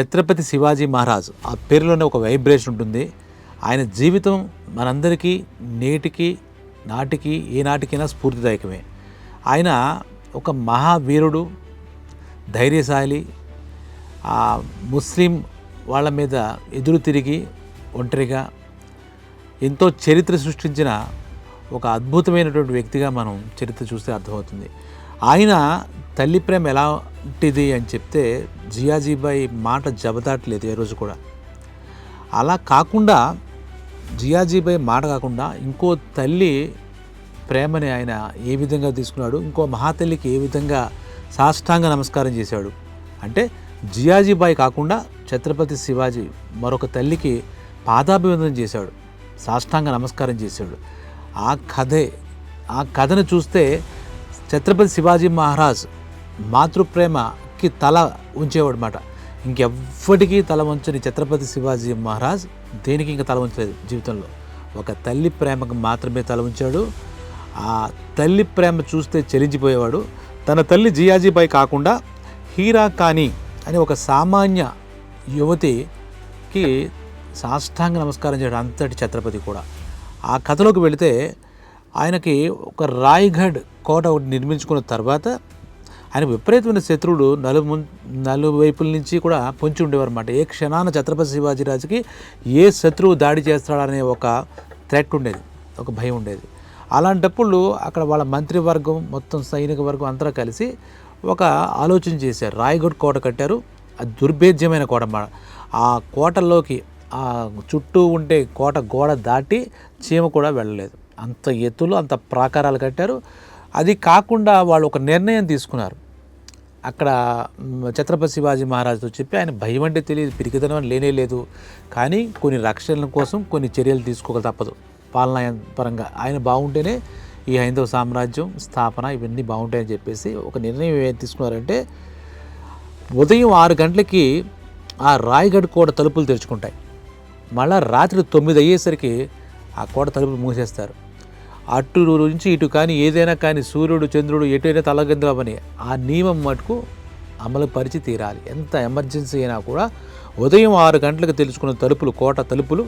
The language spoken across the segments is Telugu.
ఛత్రపతి శివాజీ మహారాజ్. ఆ పేరులోనే ఒక వైబ్రేషన్ ఉంటుంది. ఆయన జీవితం మనందరికీ నేటికి నాటికి ఏనాటికైనా స్ఫూర్తిదాయకమే. ఆయన ఒక మహావీరుడు ధైర్యశాలి ఆ ముస్లిం వాళ్ళ మీద ఎదురు తిరిగి ఒంటరిగా ఎంతో చరిత్ర సృష్టించిన ఒక అద్భుతమైనటువంటి వ్యక్తిగా మనం చరిత్ర చూస్తే అర్థమవుతుంది. ఆయన తల్లి ప్రేమ ఎలా ఎలాంటిది అని చెప్తే జియాజీబాయి మాట జబదాట్లేదు ఏ రోజు కూడా. అలా కాకుండా జియాజీబాయి మాట కాకుండా ఇంకో తల్లి ప్రేమని ఆయన ఏ విధంగా తీసుకున్నాడు ఇంకో మహాతల్లికి ఏ విధంగా సాష్టాంగ నమస్కారం చేశాడు అంటే జియాజీబాయి కాకుండా ఛత్రపతి శివాజీ మరొక తల్లికి పాదాభివందనం చేశాడు సాష్టాంగ నమస్కారం చేశాడు. ఆ కథే ఆ కథను చూస్తే ఛత్రపతి శివాజీ మహారాజ్ మాతృప్రేమకి తల ఉంచేవాడు మాట ఇంకెవ్వటికీ తల ఉంచని ఛత్రపతి శివాజీ మహారాజ్ దేనికి ఇంకా తల ఉంచలేదు జీవితంలో. ఒక తల్లి ప్రేమకు మాత్రమే తల ఉంచాడు. ఆ తల్లి ప్రేమ చూస్తే చెలించిపోయేవాడు. తన తల్లి జియాజీబాయి కాకుండా హీరా కాని అని ఒక సామాన్య యువతికి సాష్టాంగ నమస్కారం చేయడం అంతటి ఛత్రపతి కూడా. ఆ కథలోకి వెళితే ఆయనకి ఒక రాయ్గఢ్ కోట ఒకటి నిర్మించుకున్న తర్వాత ఆయన విపరీతమైన శత్రువుడు నలుము నలువైపుల నుంచి కూడా పొంచి ఉండేవారు అనమాట ఏ క్షణాన ఛత్రపతి శివాజీరాజుకి ఏ శత్రువు దాడి చేస్తాడనే ఒక థ్రెట్ ఉండేది ఒక భయం ఉండేది. అలాంటప్పుడు అక్కడ వాళ్ళ మంత్రివర్గం మొత్తం సైనిక వర్గం అంతా కలిసి ఒక ఆలోచన చేశారు. రాయగఢ్ కోట కట్టారు. అది దుర్భేద్యమైన కోట అన్నమాట. ఆ కోటలోకి ఆ చుట్టూ ఉండే కోట గోడ దాటి చీమ కూడా వెళ్ళలేదు. అంత ఎత్తులు అంత ప్రాకారాలు కట్టారు. అది కాకుండా వాళ్ళు ఒక నిర్ణయం తీసుకున్నారు. అక్కడ ఛత్రపతి శివాజీ మహారాజుతో చెప్పి ఆయన భయం అంటే తెలియదు పిరికితనం అని లేనే లేదు. కానీ కొన్ని రక్షణల కోసం కొన్ని చర్యలు తీసుకోక తప్పదు పాలనా పరంగా. ఆయన బాగుంటేనే ఈ హైందవ సామ్రాజ్యం స్థాపన ఇవన్నీ బాగుంటాయని చెప్పేసి ఒక నిర్ణయం ఏం తీసుకున్నారంటే ఉదయం ఆరు గంటలకి ఆ రాయగఢ్ కోట తలుపులు తెరుచుకుంటాయి. మళ్ళా రాత్రి తొమ్మిది అయ్యేసరికి ఆ కోట తలుపులు మూసేస్తారు. అటు నుంచి ఇటు కానీ ఏదైనా కానీ సూర్యుడు చంద్రుడు ఎటైనా తలగంద్రమని ఆ నియమం మటుకు అమలు పరిచి తీరాలి. ఎంత ఎమర్జెన్సీ అయినా కూడా ఉదయం ఆరు గంటలకు తెలుసుకున్న తలుపులు కోట తలుపులు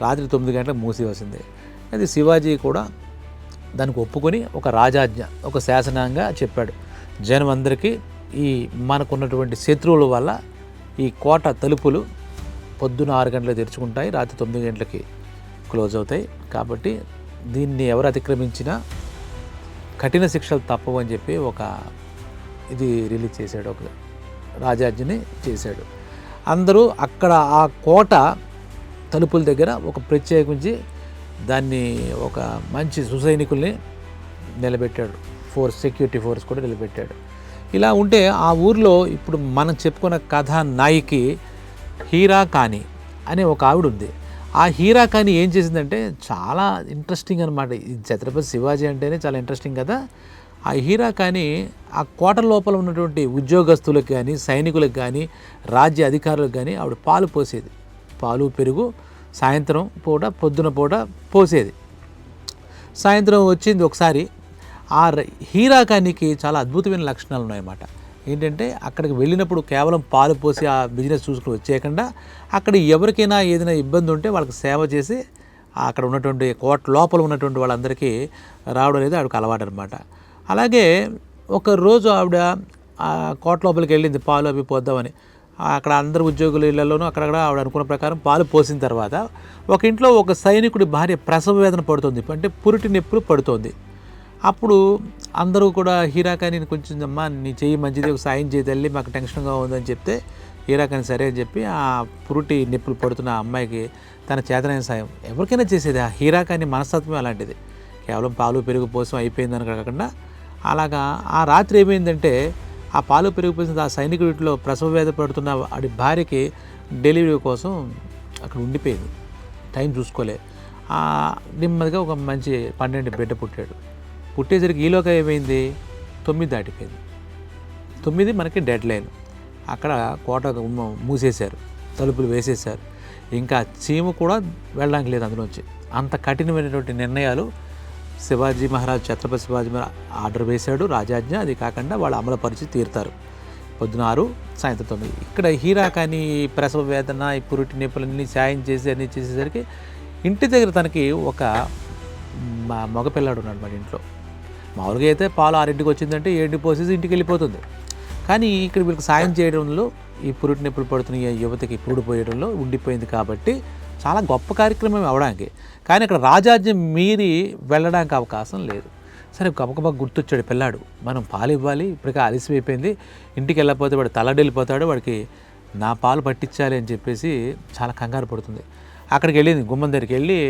రాత్రి తొమ్మిది గంటలకు మూసివలసిందే అది శివాజీ కూడా దానికి ఒప్పుకొని ఒక రాజాజ్ఞ ఒక శాసనంగా చెప్పాడు. జనం అందరికీ ఈ మనకున్నటువంటి శత్రువుల వల్ల ఈ కోట తలుపులు పొద్దున ఆరు గంటలకు తెరుచుకుంటాయి రాత్రి తొమ్మిది గంటలకి క్లోజ్ అవుతాయి. కాబట్టి దీన్ని ఎవరు అతిక్రమించినా కఠిన శిక్షలు తప్పవు అని చెప్పి ఒక ఇది రిలీజ్ చేశాడు ఒక రాజాజ్ని చేశాడు. అందరూ అక్కడ ఆ కోట తలుపుల దగ్గర ఒక ప్రత్యేకించి దాన్ని ఒక మంచి సుసైనికుల్ని నిలబెట్టాడు. ఫోర్స్ సెక్యూరిటీ ఫోర్స్ కూడా నిలబెట్టాడు. ఇలా ఉంటే ఆ ఊర్లో ఇప్పుడు మనం చెప్పుకున్న కథ నాయికి హీరా కాని అనే ఒక ఆవిడ ఉంది. ఆ హీరా కానీ ఏం చేసిందంటే చాలా ఇంట్రెస్టింగ్ అనమాట ఈ ఛత్రపతి శివాజీ అంటేనే చాలా ఇంట్రెస్టింగ్ కదా. ఆ హీరా కానీ ఆ కోట లోపల ఉన్నటువంటి ఉద్యోగస్తులకు కానీ సైనికులకు కానీ రాజ్య అధికారులకు కానీ ఆవిడ పాలు పోసేది. పాలు పెరుగు సాయంత్రం పూట పొద్దున పూట పోసేది. సాయంత్రం వచ్చింది ఒకసారి. ఆ ర- హీరాకానికి చాలా అద్భుతమైన లక్షణాలు ఉన్నాయన్నమాట. ఏంటంటే అక్కడికి వెళ్ళినప్పుడు కేవలం పాలు పోసి ఆ బిజినెస్ చూసుకుని వచ్చేయకుండా అక్కడ ఎవరికైనా ఏదైనా ఇబ్బంది ఉంటే వాళ్ళకి సేవ చేసి అక్కడ ఉన్నటువంటి కోట లోపల ఉన్నటువంటి వాళ్ళందరికీ రావడం అనేది ఆవిడకి అలవాటు అనమాట అలాగే ఒక రోజు ఆవిడ కోట లోపలికి వెళ్ళింది పాలు అవి పోద్దామని. అక్కడ అందరు ఉద్యోగుల ఇళ్ళలోనూ అక్కడక్కడ ఆవిడ అనుకున్న ప్రకారం పాలు పోసిన తర్వాత ఒక ఇంట్లో ఒక సైనికుడి భార్య ప్రసవ వేదన పడుతుంది అంటే పురిటి నొప్పులు పడుతోంది. అప్పుడు అందరూ కూడా హీరాకాని కొంచెం అమ్మా నీ చెయ్యి మంచిది ఒక సాయం చేయి తల్లి మాకు టెన్షన్గా ఉందని చెప్తే హీరాకాని సరే అని చెప్పి ఆ పురుటి నొప్పులు పడుతున్న అమ్మాయికి తన చేతనైన సాయం. ఎవరికైనా చేసేది ఆ హీరాకాని మనస్తత్వం అలాంటిది. కేవలం పాలు పెరుగు పోసం అయిపోయిందని కాకుండా అలాగా ఆ రాత్రి ఏమైందంటే ఆ పాలు పెరుగు పోసిన ఆ సైనికుడిలో ప్రసవ వేద పడుతున్న వాడి భార్యకి డెలివరీ కోసం అక్కడ ఉండిపోయింది. టైం చూసుకోలే. నెమ్మదిగా ఒక మంచి పన్నెండు బిడ్డ పుట్టాడు. పుట్టేసరికి ఈలోగా ఏమైంది? తొమ్మిది దాటిపోయింది. తొమ్మిది మనకి డెడ్ లైన్. అక్కడ కోట మూసేశారు. తలుపులు వేసేశారు. ఇంకా చీమ కూడా వెళ్ళడానికి లేదు అందులోంచి. అంత కఠినమైనటువంటి నిర్ణయాలు శివాజీ మహారాజ్ ఛత్రపతి శివాజీ మహారాజ్ ఆర్డర్ వేశాడు. రాజాజ్ఞ అది కాకుండా వాళ్ళు అమలుపరిచి తీరుతారు. పొద్దున ఆరు సాయంత్రం తొమ్మిది. ఇక్కడ హీరా కానీ ఈ ప్రసవ వేదన ఈ పురుటి నొప్పులన్నీ సాయం చేసి అన్నీ చేసేసరికి ఇంటి దగ్గర తనకి ఒక మా మగపిల్లాడు ఉన్నాడు మన ఇంట్లో. మామూలుగా అయితే పాలు ఆరింటికి వచ్చిందంటే ఏడింటికి పోసేసి ఇంటికి వెళ్ళిపోతుంది. కానీ ఇక్కడ వీళ్ళకి సాయం చేయడంలో ఈ పురుటి నొప్పులు పడుతున్న ఈ యువతకి పురుడు పోయడంలో ఉండిపోయింది కాబట్టి చాలా గొప్ప కార్యక్రమం అవడానికి. కానీ అక్కడ రాజాజ్యం మీరి వెళ్ళడానికి అవకాశం లేదు. సరే గబగబా గుర్తొచ్చాడు పిల్లాడు. మనం పాలు ఇవ్వాలి ఇప్పటికే అలసిపోయిపోయింది. ఇంటికి వెళ్ళకపోతే వాడు తలడెళ్ళిపోతాడు వాడికి నా పాలు పట్టించాలి అని చెప్పేసి చాలా కంగారు పడుతుంది. అక్కడికి వెళ్ళింది గుమ్మం దగ్గరికి వెళ్ళి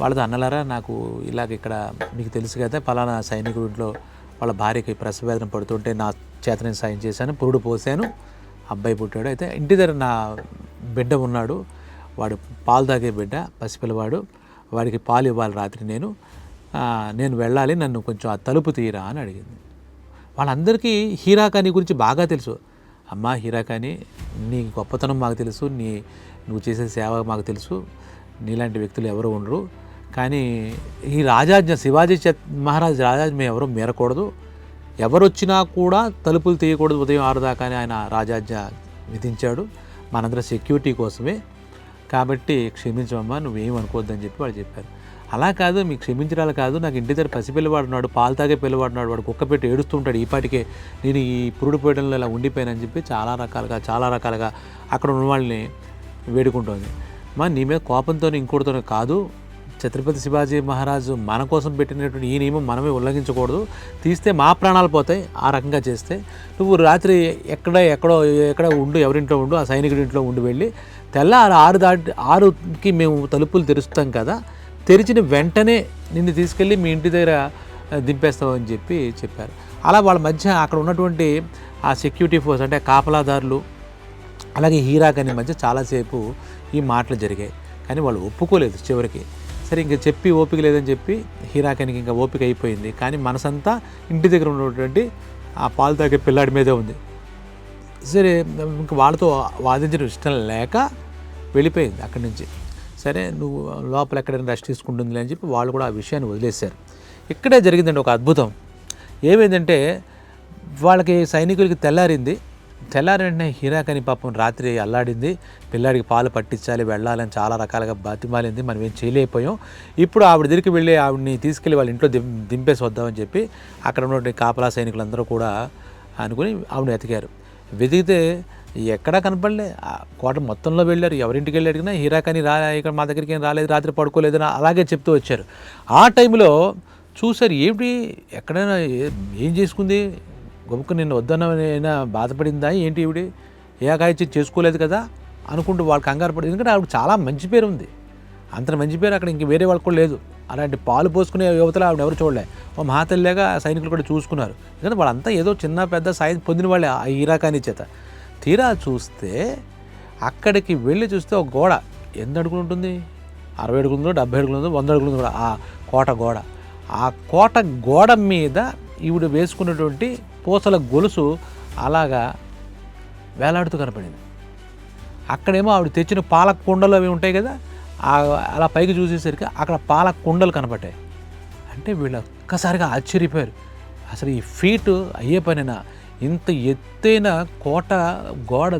వాళ్ళతో అన్నలారా నాకు ఇలాగ ఇక్కడ మీకు తెలుసు కదా పలానా సైనికుడిలో ఇంట్లో వాళ్ళ భార్యకి ప్రసవేదన పడుతుంటే నా చేత నేను సాయం చేశాను పురుడు పోసాను అబ్బాయి పుట్టాడు. అయితే ఇంటి దగ్గర నా బిడ్డ ఉన్నాడు వాడు పాలు తాగే బిడ్డ పసిపిల్లవాడు వాడికి పాలు ఇవ్వాలి రాత్రి నేను నేను వెళ్ళాలి నన్ను కొంచెం ఆ తలుపు తీయరా అని అడిగింది. వాళ్ళందరికీ హీరాకాని గురించి బాగా తెలుసు. అమ్మా హీరాకాని నీ గొప్పతనం మాకు తెలుసు నీ నువ్వు చేసే సేవ మాకు తెలుసు నీలాంటి వ్యక్తులు ఎవరు ఉండరు. కానీ ఈ రాజాజ్ఞ శివాజీ చ మహారాజ్ రాజాజ్ఞ మేము ఎవరు మేరకూడదు. ఎవరు వచ్చినా కూడా తలుపులు తీయకూడదు ఉదయం ఆరు దాకా అని ఆయన రాజాజ్ఞ విధించాడు. మనందరం సెక్యూరిటీ కోసమే. కాబట్టి క్షమించమమ్మా నువ్వేం అనుకోవద్దని చెప్పి వాళ్ళు చెప్పారు. అలా కాదు మీకు క్షమించడాలు కాదు. నాకు ఇంటి దగ్గర పసిపిల్లవాడు ఉన్నాడు పాలు తాగే పిల్లవాడు ఉన్నాడు వాడు కుక్క పెట్టి ఏడుస్తుంటాడు ఈ పాటికే నేను ఈ పురుడు పోయడంలో ఇలా ఉండిపోయానని చెప్పి చాలా రకాలుగా చాలా రకాలుగా అక్కడ ఉన్న వాళ్ళని వేడుకుంటోంది. మా నీ మీద కోపంతో ఇంకోటితో కాదు. ఛత్రపతి శివాజీ మహారాజు మన కోసం పెట్టినటువంటి ఈ నియమం మనమే ఉల్లంఘించకూడదు. తీస్తే మా ప్రాణాలు పోతాయి ఆ రకంగా చేస్తే. నువ్వు రాత్రి ఎక్కడ ఎక్కడో ఎక్కడ ఉండు ఎవరింట్లో ఉండు ఆ సైనికుడి ఇంట్లో ఉండి వెళ్ళి తెల్లారు ఆరు దాటి ఆరుకి మేము తలుపులు తెరుస్తాం కదా తెరిచిన వెంటనే నిన్ను తీసుకెళ్ళి మీ ఇంటి దగ్గర దింపేస్తామని చెప్పి చెప్పారు. అలా వాళ్ళ మధ్య అక్కడ ఉన్నటువంటి ఆ సెక్యూరిటీ ఫోర్స్ అంటే కాపలాదారులు అలాగే హీరాకని మధ్య చాలాసేపు ఈ మాటలు జరిగాయి. కానీ వాళ్ళు ఒప్పుకోలేదు చివరికి. సరే ఇంకా చెప్పి ఓపిక లేదని చెప్పి హీరాకనికి ఇంకా ఓపిక అయిపోయింది. కానీ మనసంతా ఇంటి దగ్గర ఉన్నటువంటి ఆ పాలు తాగే పిల్లాడి మీదే ఉంది. సరే ఇంకా వాళ్ళతో వాదించడం ఇష్టం లేక వెళ్ళిపోయింది అక్కడి నుంచి. సరే నువ్వు లోపల ఎక్కడైనా రెస్ట్ తీసుకుంటుంది అని చెప్పి వాళ్ళు కూడా ఆ విషయాన్ని వదిలేశారు. ఇక్కడే జరిగిందండి ఒక అద్భుతం. ఏమైందంటే వాళ్ళకి సైనికులకి తెల్లారింది. తెల్లారి వెంటనే హీరాకని పాపం రాత్రి అల్లాడింది. పిల్లాడికి పాలు పట్టించాలి వెళ్ళాలని చాలా రకాలుగా బతిమాలింది. మనం ఏం చేయలేకపోయాం. ఇప్పుడు ఆవిడ దగ్గరికి వెళ్ళి ఆవిడని తీసుకెళ్ళి వాళ్ళ ఇంట్లో దిం దింపేసి వద్దామని చెప్పి అక్కడ ఉన్నటువంటి కాపలా సైనికులందరూ కూడా అనుకుని ఆవిడ వెతికారు. వెతికితే ఎక్కడా కనపడలే. ఆ కోట మొత్తంలో వెళ్ళారు. ఎవరింటికి వెళ్ళి అడిగినా హీరాకని రా ఇక్కడ మా దగ్గరికి ఏం రాలేదు రాత్రి పడుకోలేదని అలాగే చెప్తూ వచ్చారు. ఆ టైంలో చూసారు ఏమిటి? ఎక్కడైనా ఏం చేసుకుంది? గొప్పకు నేను వద్దనైనా బాధపడిందా ఏంటి ఈవిడి? ఏ అగాయిచ్చి చేసుకోలేదు కదా అనుకుంటూ వాళ్ళు కంగారు పడి ఎందుకంటే ఆవిడ చాలా మంచి పేరు ఉంది. అంత మంచి పేరు అక్కడ ఇంక వేరే వాళ్ళకు కూడా లేదు. అలాంటి పాలు పోసుకునే యువతలు ఆవిడ ఎవరు చూడలే. ఓ మహాతల్లిగా సైనికులు కూడా చూసుకున్నారు. ఎందుకంటే వాళ్ళంతా ఏదో చిన్న పెద్ద సాయం పొందిన వాళ్ళే ఆ ఈరాకాని చేత. తీరా చూస్తే అక్కడికి వెళ్ళి చూస్తే ఒక గోడ. ఎన్ని అడుగులు ఉంటుంది? అరవై అడుగులు ఉందో డెబ్బై అడుగులు ఉందో వంద అడుగులు ఉందో కూడా ఆ కోట గోడ. ఆ కోట గోడ మీద ఈవిడ వేసుకున్నటువంటి పూసల గొలుసు అలాగా వేలాడుతూ కనపడింది. అక్కడేమో ఆవిడ తెచ్చిన పాలక కుండలు అవి ఉంటాయి కదా అలా పైకి చూసేసరికి అక్కడ పాల కుండలు కనపడ్డాయి. అంటే వీళ్ళు ఒక్కసారిగా ఆశ్చర్యపోయారు. అసలు ఈ ఫీట్ అయ్యే పనినా? ఇంత ఎత్తైన కోట గోడ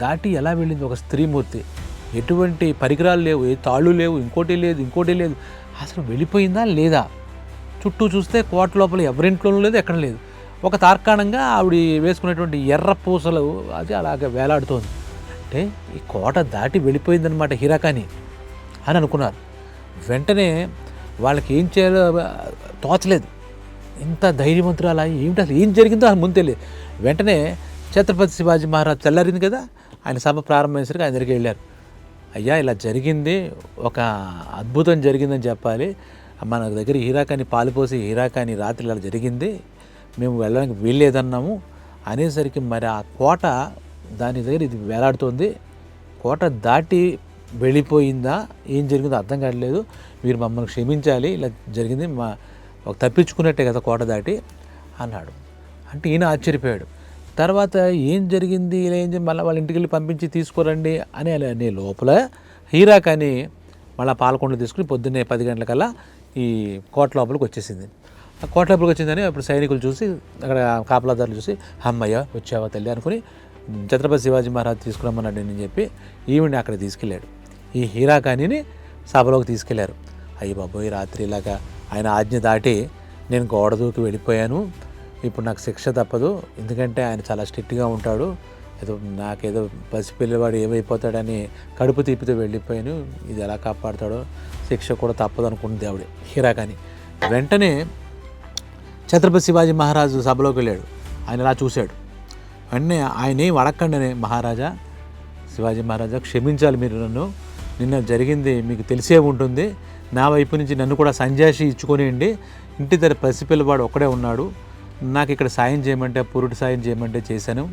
దాటి ఎలా వెళ్ళింది ఒక స్త్రీమూర్తి? ఎటువంటి పరికరాలు లేవు ఏ తాళ్ళు లేవు ఇంకోటి లేదు ఇంకోటి లేదు. అసలు వెళ్ళిపోయిందా లేదా? చుట్టూ చూస్తే కోట లోపల ఎవరింట్లోనూ లేదు ఎక్కడ లేదు. ఒక తార్కాణంగా ఆవిడ వేసుకునేటువంటి ఎర్ర పూసలు అది అలాగే వేలాడుతోంది. అంటే ఈ కోట దాటి వెళ్ళిపోయిందనమాట హీరాకాని అని అనుకున్నారు. వెంటనే వాళ్ళకి ఏం చేయాలో తోచలేదు. ఇంత ధైర్యవంతురాలా? ఏమిటి అసలు? ఏం జరిగిందో అని ముందు తెలియదు. వెంటనే ఛత్రపతి శివాజీ మహారాజ్ తెల్లారింది కదా? ఆయన సభ ప్రారంభించడానికి ఆయన దగ్గరికి వెళ్ళారు. అయ్యా ఇలా జరిగింది. ఒక అద్భుతం జరిగిందని చెప్పాలి. మన దగ్గర హీరాకాని పాలుపోసి హీరాకాని రాత్రి ఇలా జరిగింది. మేము వెళ్ళడానికి వీల్లేదన్నాము. అనేసరికి మరి ఆ కోట దాని దగ్గర ఇది వేలాడుతోంది. కోట దాటి వెళ్ళిపోయిందా? ఏం జరిగిందో అర్థం కావట్లేదు. మీరు మమ్మల్ని క్షమించాలి ఇలా జరిగింది మా ఒక తప్పించుకున్నట్టే కదా కోట దాటి అన్నాడు. అంటే ఈయన ఆశ్చర్యపోయాడు. తర్వాత ఏం జరిగింది? ఇలా ఏం మళ్ళీ వాళ్ళ ఇంటికి వెళ్ళి పంపించి తీసుకురండి అని అలా అనే లోపల హీరా కానీ మళ్ళీ పాలకొండలు తీసుకుని పొద్దున్నే పది గంటలకల్లా ఈ కోట లోపలికి వచ్చేసింది. ఆ వచ్చిందని అప్పుడు సైనికులు చూసి అక్కడ కాపలాదారులు చూసి అమ్మయ్య వచ్చావా తల్లి అనుకుని ఛత్రపతి శివాజీ మహారాజ్ తీసుకురమ్మన్నాడు అని చెప్పి ఈవిడిని అక్కడ తీసుకెళ్ళాడు. ఈ హీరాకానిని సభలోకి తీసుకెళ్ళారు. అయ్యి బాబోయ్ రాత్రి ఇలాగా ఆయన ఆజ్ఞ దాటి నేను గోడ దూకి వెళ్ళిపోయాను. ఇప్పుడు నాకు శిక్ష తప్పదు. ఎందుకంటే ఆయన చాలా స్ట్రిక్ట్గా ఉంటాడు. ఏదో నాకేదో పసిపిల్లవాడు ఏమైపోతాడని కడుపు తీపితో వెళ్ళిపోయాను. ఇది ఎలా కాపాడతాడో శిక్ష కూడా తప్పదు అనుకుంటుంది ఆవిడ హీరాకాని వెంటనే ఛత్రపతి శివాజీ మహారాజు సభలోకి వెళ్ళాడు. ఆయన ఇలా చూశాడు. వెంటనే ఆయన ఏం అడగకుండానే మహారాజా? శివాజీ మహారాజా క్షమించాలి మీరు నన్ను. నిన్న జరిగింది మీకు తెలిసే ఉంటుంది. నా వైపు నుంచి నన్ను కూడా సంజాషి ఇచ్చుకొనియండి. ఇంటి దగ్గర పసిపిల్లవాడు ఒక్కడే ఉన్నాడు. నాకు ఇక్కడ సాయం చేయమంటే పురుడు సాయం చేయమంటే చేశాను.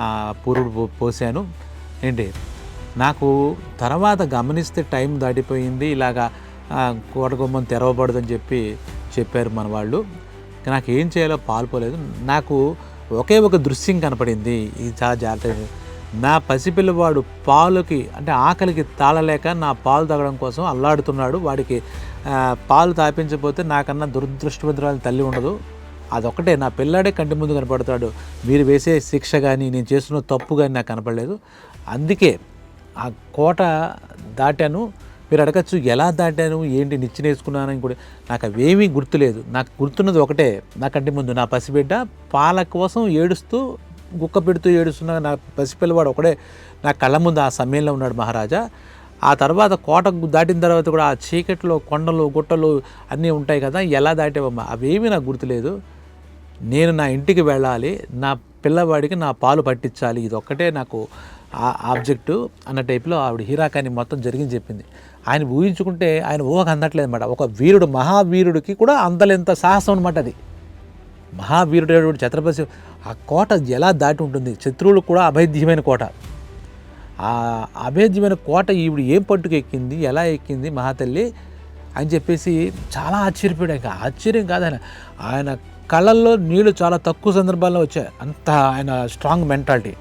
ఆ పురుడు పో- పోసాను ఏంటి? నాకు తర్వాత గమనిస్తే టైం దాటిపోయింది. ఇలాగా కోటగుమ్మం తెరవబడదని చెప్పి చెప్పారు మన వాళ్ళు. నాకు ఏం చేయాలో పాల్పోలేదు. నాకు ఒకే ఒక దృశ్యం కనపడింది. ఇది చాలా జాగ్రత్త నా పసిపిల్లవాడు పాలుకి అంటే ఆకలికి తాళలేక నా పాలు తాగడం కోసం అల్లాడుతున్నాడు. వాడికి పాలు తాపించకపోతే నాకన్నా దురదృష్టవంతురాలు తల్లి ఉండదు. అదొకటే నా పిల్లాడే కంటి ముందు కనపడతాడు. మీరు వేసే శిక్ష కానీ నేను చేస్తున్న తప్పు కానీ నాకు కనపడలేదు. అందుకే ఆ కోట దాటాను. మీరు అడగచ్చు ఎలా దాటాను ఏంటి నిచ్చెన వేసుకున్నాను కూడా. నాకు అవేమీ గుర్తులేదు. నాకు గుర్తున్నది ఒకటే నా కంటి ముందు నా పసిబిడ్డ పాల కోసం ఏడుస్తూ గుక్క పెడుతూ ఏడుస్తున్న నా పసిపిల్లవాడు ఒకడే నా కళ్ళ ముందు ఆ సమయంలో ఉన్నాడు మహారాజా. ఆ తర్వాత కోట దాటిన తర్వాత కూడా ఆ చీకట్లో కొండలు గుట్టలు అన్నీ ఉంటాయి కదా ఎలా దాటేవమ్మా? అవేమీ నాకు గుర్తులేదు. నేను నా ఇంటికి వెళ్ళాలి నా పిల్లవాడికి నా పాలు పట్టించాలి ఇది ఒక్కటే నాకు ఆ ఆబ్జెక్టు అన్న టైప్లో ఆవిడ హీరాకాని మొత్తం జరిగింది చెప్పింది. ఆయన ఊహించుకుంటే ఆయన ఊహకు అందట్లేదు అనమాట ఒక వీరుడు మహావీరుడికి కూడా అందలేంత సాహసం అనమాట అది. మహావీరుడు ఛత్రపతి ఆ కోట ఎలా దాటి ఉంటుంది? శత్రువులు కూడా అభేద్యమైన కోట. ఆ అభేద్యమైన కోట ఈవిడ ఏం పట్టుకు ఎక్కింది? ఎలా ఎక్కింది? మహాతల్లి అని చెప్పేసి చాలా ఆశ్చర్యపోయాడు. ఇంకా ఆశ్చర్యం కాదు ఆయన ఆయన కళ్ళల్లో నీళ్ళు చాలా తక్కువ సందర్భాల్లో వచ్చాయి. అంత ఆయన స్ట్రాంగ్ మెంటాలిటీ.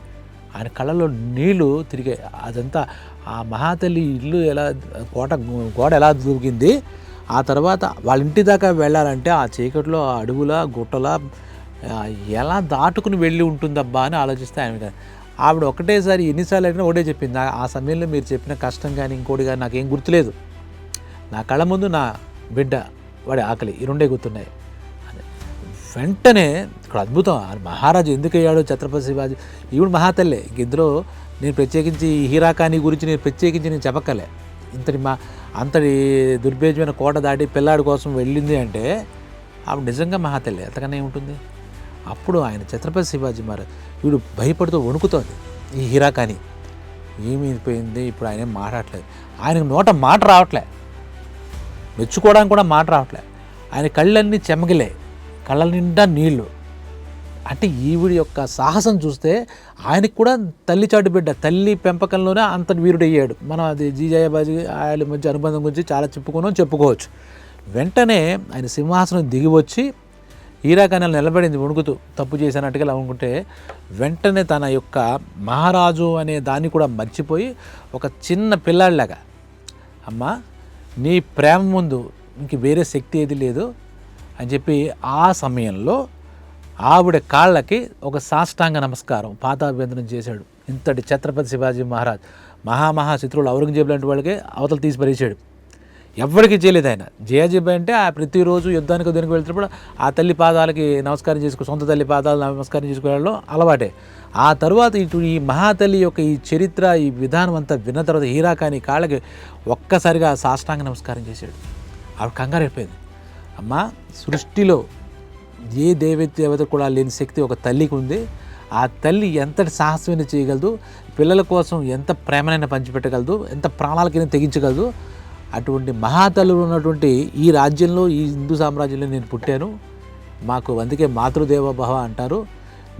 ఆయన కళ్ళల్లో నీళ్ళు తిరిగాయి అదంతా ఆ మహాతల్లి ఇల్లు ఎలా కోట గోడ ఎలా దూకింది? ఆ తర్వాత వాళ్ళ ఇంటి దాకా వెళ్ళాలంటే ఆ చీకట్లో ఆ అడవుల గుట్టల ఎలా దాటుకుని వెళ్ళి ఉంటుందబ్బా అని ఆలోచిస్తే ఆయన ఆవిడ ఒకటేసారి ఎన్నిసార్లు అయినా ఒకటే చెప్పింది. ఆ- సమయంలో మీరు చెప్పిన కష్టం కానీ ఇంకోటి కానీ నాకేం గుర్తులేదు. నా కళ్ళ ముందు నా బిడ్డ వాడి ఆకలి ఈ రెండే గుర్తున్నాయి. వెంటనే ఇక్కడ అద్భుతం. ఆ మహారాజు ఎందుకు అయ్యాడో ఛత్రపతి శివాజీ? ఈవిడ మహాతల్లే. ఇంక ఇందులో నేను ప్రత్యేకించి ఈ హీరాకాని గురించి నేను ప్రత్యేకించి నేను చెప్పకలే ఇంతటి మా అంతటి దుర్భేజమైన కోట దాటి పిల్లాడి కోసం వెళ్ళింది అంటే ఆవిడ నిజంగా మహాతల్లి. ఎంతకన్నా ఏముంటుంది? అప్పుడు ఆయన ఛత్రపతి శివాజీ మహారాజ్ వీడు భయపడుతూ వణుకుతోంది ఈ హీరాకాని. ఏమైపోయింది ఇప్పుడు ఆయన ఏం మాట్లాడట్లేదు. ఆయనకు నోట మాట రావట్లే. మెచ్చుకోవడానికి కూడా మాట రావట్లే. ఆయన కళ్ళన్నీ చెమగిలే. కళ్ళ నిండా నీళ్ళు. అంటే ఈవిడి యొక్క సాహసం చూస్తే ఆయనకు కూడా తల్లి చాటు బిడ్డ తల్లి పెంపకంలోనే అంత వీరుడయ్యాడు. మనం అది జీజాయబాజీ ఆయన మధ్య అనుబంధం గురించి చాలా చెప్పుకున్నాం చెప్పుకోవచ్చు. వెంటనే ఆయన సింహాసనం దిగి వచ్చి నిలబడింది వణుకుతూ తప్పు చేసినట్టుగా అనుకుంటే వెంటనే తన యొక్క మహారాజు అనే దాన్ని కూడా మర్చిపోయి ఒక చిన్న పిల్లాడిలాగా అమ్మా నీ ప్రేమ ముందు ఇంక వేరే శక్తి ఏది లేదు. అని చెప్పి ఆ సమయంలో ఆవిడ కాళ్ళకి ఒక సాష్టాంగ నమస్కారం పాతాభివందనం చేశాడు. ఇంతటి ఛత్రపతి శివాజీ మహారాజ్ మహామహా శత్రువులు ఔరంగజేబు లాంటి వాళ్ళకి అవతల తీసి పరేసాడు ఎవరికి చేయలేదు ఆయన. జయాజీబాయి అంటే ఆ ప్రతిరోజు యుద్ధానికి దీనికి వెళ్తున్నప్పుడు ఆ తల్లి పాదాలకి నమస్కారం చేసుకో సొంత తల్లి పాదాలు నమస్కారం చేసుకోవడంలో అలవాటే. ఆ తరువాత ఇటు ఈ మహాతల్లి యొక్క ఈ చరిత్ర ఈ విధానం అంతా విన్న తర్వాత హీరాకాని కాళ్ళకి ఒక్కసారిగా సాష్టాంగ నమస్కారం చేశాడు. ఆవిడ కంగారైపోయింది. అమ్మా సృష్టిలో ఏ దేవత దేవత కూడా లేని శక్తి ఒక తల్లికి ఉంది. ఆ తల్లి ఎంతటి సాహసమైన చేయగలదు పిల్లల కోసం ఎంత ప్రేమనైనా పంచిపెట్టగలదు ఎంత ప్రాణాలకైనా తెగించగలదు. అటువంటి మహాతల్లులు ఉన్నటువంటి ఈ రాజ్యంలో ఈ హిందూ సామ్రాజ్యంలో నేను పుట్టాను. మాకు అందుకే మాతృదేవభవ అంటారు.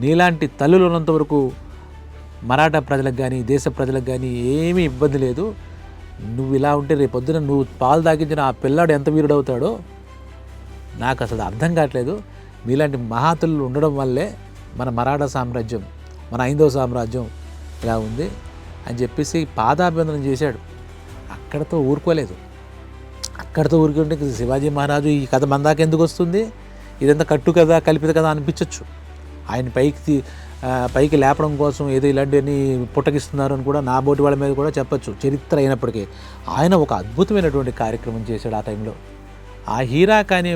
నీలాంటి తల్లులు ఉన్నంత వరకు మరాఠా ప్రజలకు కానీ దేశ ప్రజలకు కానీ ఏమీ ఇబ్బంది లేదు. నువ్వు ఇలా ఉంటే రేపొద్దున నువ్వు పాలు తాగించిన ఆ పిల్లాడు ఎంత వీరుడవుతాడో నాకు అసలు అర్థం కావట్లేదు. మీలాంటి మహాతులు ఉండడం వల్లే మన మరాఠా సామ్రాజ్యం మన ఐందవ సామ్రాజ్యం ఇలా ఉంది అని చెప్పేసి పాదాభివందనం చేశాడు. అక్కడతో ఊరుకోలేదు. అక్కడతో ఊరుకుంటే శివాజీ మహారాజు ఈ కథ మన దాకా ఎందుకు వస్తుంది? ఇదంతా కట్టు కదా కలిపిత కదా అనిపించవచ్చు ఆయన పైకి పైకి లేపడం కోసం ఏదో ఇలాంటివన్నీ పుట్టకిస్తున్నారు అని కూడా నా బోటి వాళ్ళ మీద కూడా చెప్పొచ్చు. చరిత్ర అయినప్పటికీ ఆయన ఒక అద్భుతమైనటువంటి కార్యక్రమం చేశాడు ఆ టైంలో. ఆ హీరా కానీ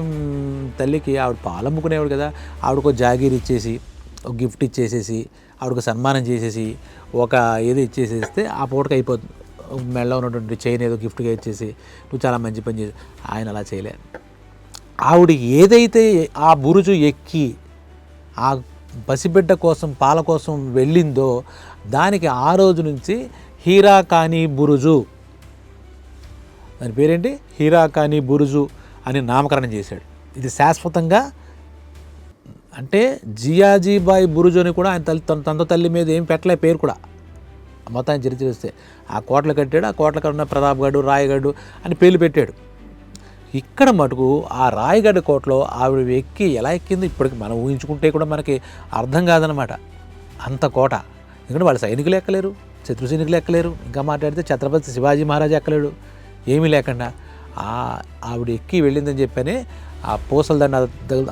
తల్లికి ఆవిడ పాలమ్ముకునేవాడు కదా. ఆవిడకు ఒక జాగీర్ ఇచ్చేసి ఒక గిఫ్ట్ ఇచ్చేసేసి ఆవిడకు సన్మానం చేసేసి ఒక ఏదో ఇచ్చేసేస్తే ఆ పూటకి అయిపోతుంది. మెళ్ళ ఉన్నటువంటి చైన్ ఏదో గిఫ్ట్గా ఇచ్చేసి నువ్వు చాలా మంచి పని చేసి ఆయన అలా చేయలే. ఆవిడ ఏదైతే ఆ బురుజు ఎక్కి ఆ పసిబిడ్డ కోసం పాల కోసం వెళ్ళిందో దానికి ఆ రోజు నుంచి హీరా కానీ బురుజు. దాని పేరేంటి? హీరా కానీ బురుజు. అని నామకరణం చేశాడు. ఇది శాశ్వతంగా అంటే జియాజీబాయి బురుజు అని కూడా ఆయన తల్లి తన తన తల్లి మీద ఏం పెట్టలే పేరు కూడా. మొత్తం చరిత్ర చూస్తే ఆ కోటలు కట్టాడు ఆ కోటల ఉన్న ప్రతాప్గఢ్ రాయగఢ్ అని పేర్లు పెట్టాడు. ఇక్కడ మటుకు ఆ రాయగఢ్ కోటలో ఆవిడ ఎక్కి ఎలా ఎక్కింది ఇప్పటికి మనం ఊహించుకుంటే కూడా మనకి అర్థం కాదనమాట అంత కోట. ఎందుకంటే వాళ్ళ సైనికులు ఎక్కలేరు శత్రు సైనికులు ఎక్కలేరు. ఇంకా మాట్లాడితే ఛత్రపతి శివాజీ మహారాజు ఎక్కలేడు. ఏమీ లేకుండా ఆవిడ ఎక్కి వెళ్ళిందని చెప్పనే ఆ పూసల దండ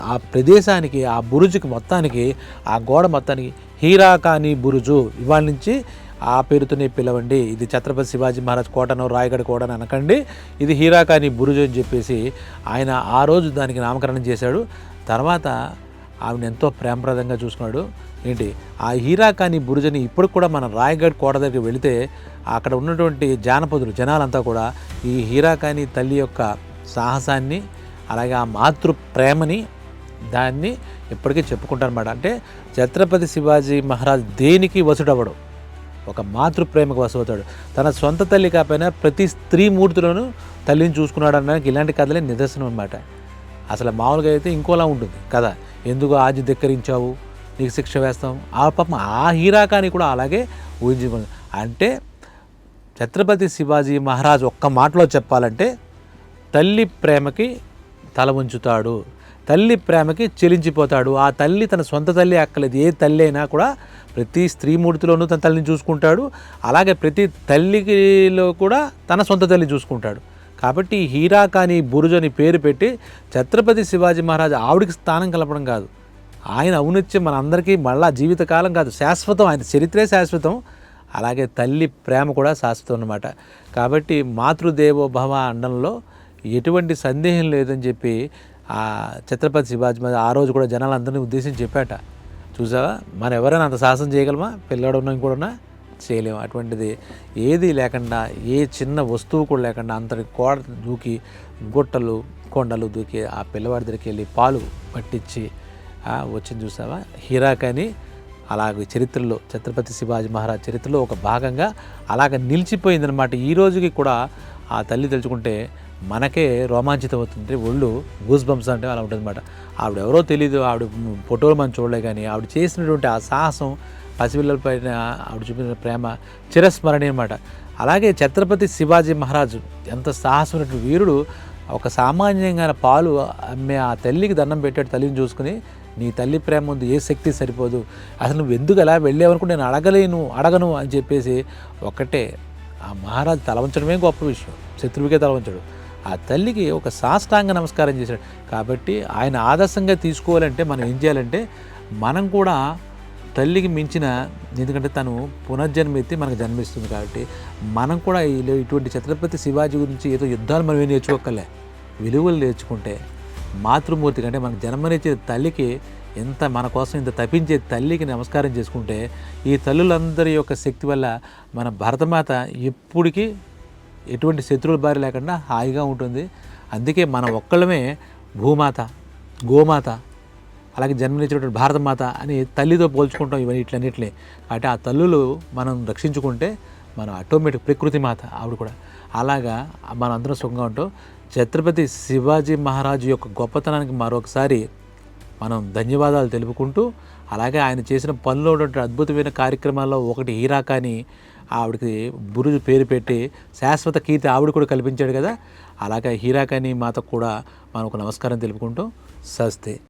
ఆ ప్రదేశానికి ఆ బురుజుకి మొత్తానికి ఆ గోడ మొత్తానికి హీరా కాని బురుజు. ఇవాళ నుంచి ఆ పేరుతోనే పిలవండి. ఇది ఛత్రపతి శివాజీ మహారాజ్ కోటను రాయగఢ కోటను అనకండి. ఇది హీరాకాని బురుజు అని చెప్పేసి ఆయన ఆ రోజు దానికి నామకరణం చేశాడు. తర్వాత ఆమెను ఎంతో ప్రేమప్రదంగా చూసుకున్నాడు. ఏంటి? ఆ హీరా కాని బురుజని ఇప్పుడు కూడా మన రాయగఢ్ కోట దగ్గరికి వెళితే అక్కడ ఉన్నటువంటి జానపదులు జనాలంతా కూడా ఈ హీరా కాని తల్లి యొక్క సాహసాన్ని అలాగే ఆ మాతృ ప్రేమని దాన్ని ఇప్పటికీ చెప్పుకుంటారన్నమాట. అంటే ఛత్రపతి శివాజీ మహారాజ్ దేనికి వసుడవడు ఒక మాతృ ప్రేమకు వసవుతాడు తన సొంత తల్లి కాకపోయినా ప్రతి స్త్రీ మూర్తులను తల్లిని చూసుకున్నాడు అనడానికి ఇలాంటి కథలే నిదర్శనం అనమాట అసలు మామూలుగా అయితే ఇంకోలా ఉంటుంది. కదా? ఎందుకు ఆది ధిక్కరించావు? నీకు శిక్ష వేస్తాం. ఆ పాపం ఆ హీరాకాని కూడా అలాగే ఊహించుకుంది అంటే ఛత్రపతి శివాజీ మహారాజ్ ఒక్క మాటలో చెప్పాలంటే తల్లి ప్రేమకి తల ఉంచుతాడు తల్లి ప్రేమకి చెలించిపోతాడు. ఆ తల్లి తన సొంత తల్లి అక్కలేదు. ఏ తల్లి అయినా కూడా ప్రతి స్త్రీమూర్తిలోనూ తన తల్లిని చూసుకుంటాడు. అలాగే ప్రతి తల్లికిలో కూడా తన సొంత తల్లి చూసుకుంటాడు. కాబట్టి హీరా కానీ బురుజు అని పేరు పెట్టి ఛత్రపతి శివాజీ మహారాజ్ ఆవిడికి స్థానం కలపడం కాదు. ఆయన ఔనిత్యం మన అందరికీ మళ్ళా జీవితకాలం కాదు శాశ్వతం. ఆయన చరిత్రే శాశ్వతం. అలాగే తల్లి ప్రేమ కూడా శాశ్వతం అన్నమాట. కాబట్టి మాతృదేవోభవ అండంలో ఎటువంటి సందేహం లేదని చెప్పి ఆ ఛత్రపతి శివాజీ మీద ఆ రోజు కూడా జనాలందరినీ ఉద్దేశించి చెప్పాట. చూసావా? మనం ఎవరైనా అంత సాహసం చేయగలమా? పిల్లాడు ఉన్నాం? కూడా చేయలేము. అటువంటిది ఏది లేకుండా ఏ చిన్న వస్తువు కూడా లేకుండా అంతటి కోడ దూకి గుట్టలు కొండలు దూకి ఆ పిల్లవాడి దగ్గరికి వెళ్ళి పాలు పట్టించి ఆ, వచ్చింది చూసావా? హీరాకని అలాగే చరిత్రలో ఛత్రపతి శివాజీ మహారాజ్ చరిత్రలో ఒక భాగంగా అలాగ నిలిచిపోయిందనమాట ఈ రోజుకి కూడా ఆ తల్లి తెలుసుకుంటే మనకే రోమాంచితం అవుతుంది. ఒళ్ళు గూస్ బంప్స్ అంటే అలా ఉంటుందన్నమాట. ఆవిడ ఎవరో తెలియదు ఆవిడ ఫోటోలు మనం చూడలే కానీ ఆవిడ చేసినటువంటి ఆ సాహసం పసిపిల్లల పైన ఆవిడ చూపిన ప్రేమ చిరస్మరణీయ అనమాట అలాగే ఛత్రపతి శివాజీ మహారాజు ఎంత సాహసమైనటువంటి వీరుడు. ఒక సామాన్యంగా పాలు అమ్మే ఆ తల్లికి దండం పెట్టాడు తల్లిని చూసుకుని నీ తల్లి ప్రేమ ఉంది ఏ శక్తి సరిపోదు. అసలు నువ్వు ఎందుకు అలా వెళ్ళావనుకుంటే నేను అడగలేను అడగను అని చెప్పేసి ఒక్కటే ఆ మహారాజు తల ఉంచడమే గొప్ప విషయం. శత్రువుకే తల ఉంచడు ఆ తల్లికి ఒక సాష్టాంగ నమస్కారం చేశాడు. కాబట్టి ఆయన ఆదర్శంగా తీసుకోవాలంటే మనం ఏం చేయాలంటే మనం కూడా తల్లికి మించిన ఎందుకంటే తను పునర్జన్మెత్తి మనకు జన్మిస్తుంది కాబట్టి మనం కూడా ఇటువంటి ఛత్రపతి శివాజీ గురించి ఏదో యుద్ధాలు మనం ఏం నేర్చుకోకలే విలువలు నేర్చుకుంటే మాతృమూర్తి కంటే మనకు జన్మనిచ్చే తల్లికి ఎంత మన కోసం ఇంత తప్పించే తల్లికి నమస్కారం చేసుకుంటే ఈ తల్లులందరి యొక్క శక్తి వల్ల మన భరతమాత ఎప్పటికీ ఎటువంటి శత్రువుల బారి లేకుండా హాయిగా ఉంటుంది. అందుకే మనం ఒక్కళ్ళమే భూమాత గోమాత అలాగే జన్మనిచ్చినటువంటి భారతమాత అని తల్లితో పోల్చుకుంటాం ఇవన్నీ ఇట్లన్నిట్లే. కాబట్టి ఆ తల్లులు మనం రక్షించుకుంటే మనం ఆటోమేటిక్ ప్రకృతి మాత ఆవిడ కూడా. అలాగా మన అందరం సుఖంగా ఉంటాం. ఛత్రపతి శివాజీ మహారాజు యొక్క గొప్పతనానికి మరొకసారి మనం ధన్యవాదాలు తెలుపుకుంటూ అలాగే ఆయన చేసిన పనిలో ఉన్నటువంటి అద్భుతమైన కార్యక్రమాల్లో ఒకటి హీరాకాని ఆవిడకి బురుజు పేరు పెట్టి శాశ్వత కీర్తి ఆవిడ కూడా కల్పించాడు కదా. అలాగే హీరాకాని మాతకు కూడా మనం ఒక నమస్కారం తెలుపుకుంటూ సస్తే